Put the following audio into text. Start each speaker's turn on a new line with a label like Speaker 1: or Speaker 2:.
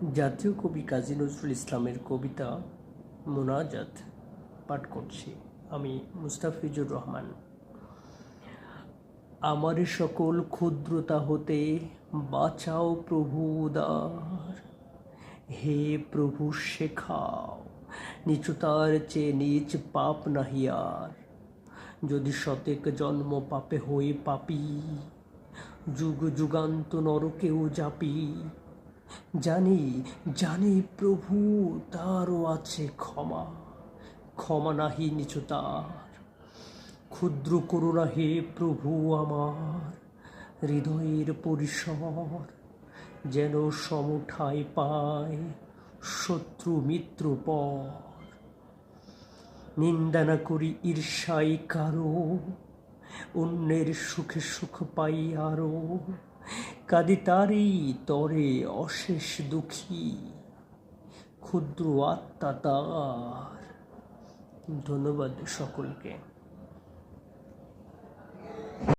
Speaker 1: জাতীয় কবি কাজী নজরুল ইসলামের কবিতা মোনাজাত পাঠ করছি। আমি মুস্তাফিজুর রহমান। আমার সকল ক্ষুদ্রতা হতে বাঁচাও প্রভু উদার। হে প্রভু শেখাও, নিচুতার চেয়ে নিচ পাপ নাহি আর। যদি শতেক জন্ম পাপে হয়ে পাপি, যুগ যুগান্ত নরকেও যাপি জানি জানি প্রভু তারও আছে ক্ষমা। ক্ষমা নাহি নিচু তার ক্ষুদ্র করুণা হে প্রভু আমার। হৃদয়ের পরিসর যেন সমঠাই পায় শত্রু মিত্র পর। নিন্দা না করি ঈর্ষাই কারও, অন্যের সুখে সুখ পাই আরও। কাদি তারই তরে অশেষ দুঃখী ক্ষুদ্র আত্মা তার ধন্যবাদ সকলকে।